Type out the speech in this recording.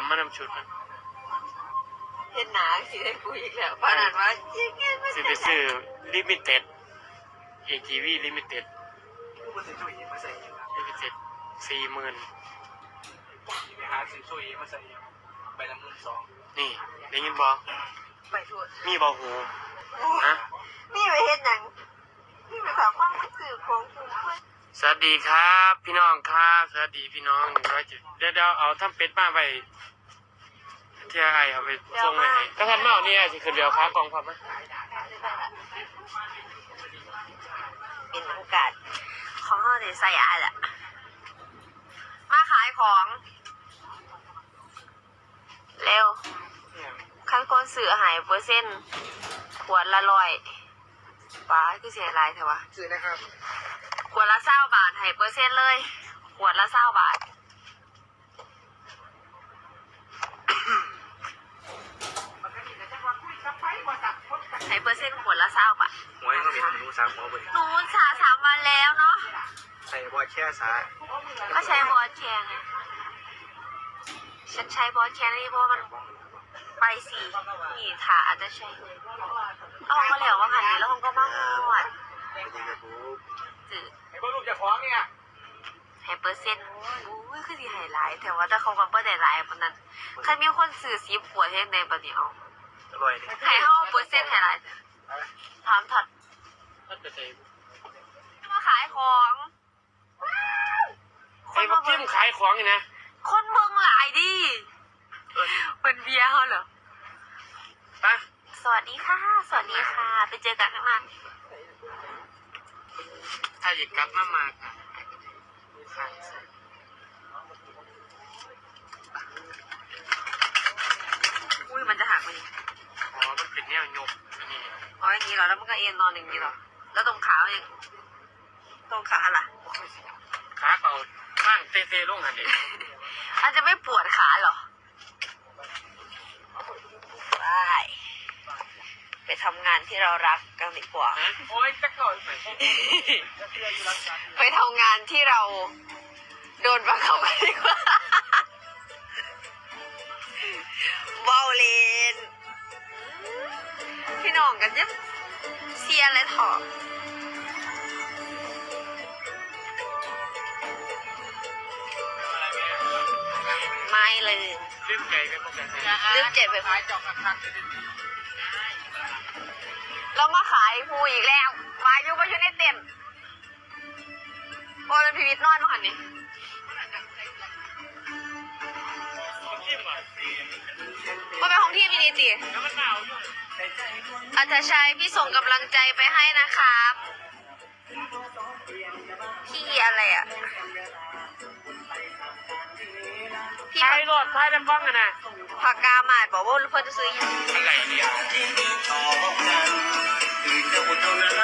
มมานำชุดมันเห็นหนาสิได้กูอีกแล้วปานนั้นว่าจริงๆมันสิไปซื้อลิมิเต็ด AGV ลิมิเต็ดกูมาซื้อช่วยเองมาใส่เองนะลิมิเต็ดสี่หมื่นไปหาซื้อช่วยเองมาใส่เองใบละหมื่นสองนี่ได้ยินบอไปทั่วมีบอหูฮะ นี่ไปเฮ็ดหนังนี่ไปขอความรู้สึกของกูเพื่อน สวัสดีครับ พี่น้องครับสวัสดีพี่น้องหนึ่งร้อยจุดเดี๋ยวเดี๋ยวเอาทำเป็ดมาไปเที่ยไอเอาไปส่งไปให้ก็ทันเมาเนี่ยสิคืนเดียวค้ากองพับไหมเป็นโอกาสของเขาในสายอาแหละมาขายของ เร็วขั้นคนสื่อหายเปอร์เซ็นต์ขวดละร้อย ป้าคือเสียรายเถอะวะซื้อนะครับขวดละเศร้าบาทให้เปอร์เซ็นต์เลย ขวดละเศร้าบาทให้เปอร์เซ็นต์ขวดละเศร้าบาทหวยก็มีหนูสามหัวไปหนูสาสามวันแล้วเนาะ ใส่บอแช่สาก็ใช้บอสแชร์ไง ฉันใช้บอสแชร์นี่เพราะว่ามันไปสี่นี่ขาอาจจะใช้เอามาแล้วว่าหันนี้แล้วผมก็มาหวด ดีกับกู จืด ไอ้พวกลูกจะฟ้องเนี่ยให้เปอร์เซ็นต์อุ้ยคือสิให้หลายแต่ว่าถ้าเขาก็บ่ได้หลายปานนั้นคันมีคนซื้อสิบขวดเฮ็ดในบัดนี้เอาอร่อยดิให้เฮาเปอร์เซ็นต์ให้หลายถามถัดมันจะใส่มาขายของไอ้พวกทิมขายของนี่นะคนเมืองหลายดิเป็นเบียร์เฮาเหรอ ไปะสวัสดีค่ะ สวัสดีค่ะ ไปเจอกันข้างหน้า ถ้าหยิบกลับมามาค่ะขายใส่อุ้ยมันจะหักไหมนี่อ๋อมันเป็นแนวยกอันนี้อ๋ออย่างนี้เหรอแล้วมันก็เอ็นนอนอย่างนี้เหรอแล้วตรงขาเนี่ยตรงขาล่ะขาเก่าข้างเตะๆลงหันเด็อาจจะไม่ปวดขาเหรอไปไป ทำงานที่เรารักกันดีกว่า โอ้ยตะก่อนไปไปทำงานที่เราโดนบังคับกันดีกว่าเบาเลนพี่น้องกันยังเสียเลยเถอะ ไม่เลยลืมใจไปพวกกันลืมเจ็บไปขายจอกกระทักเลยเรามาขายภูอีกแล้วมายู่ก็อยู่ในเต็นท์โอ้ยเป็นพีวิทนอนมาหันนี่ทิมอะว่าเป็นของที่มีดีจีแล้วมันหนาวอยู่อาจจะใช้พี่ส่งกำลังใจไปให้นะครับ พี่อะไรอะ ขายรถขายน้ำบ้องกันนะผักกาหมาดบอกว่าลูเพื่อนจะซื้อยังอะไรเนี่ย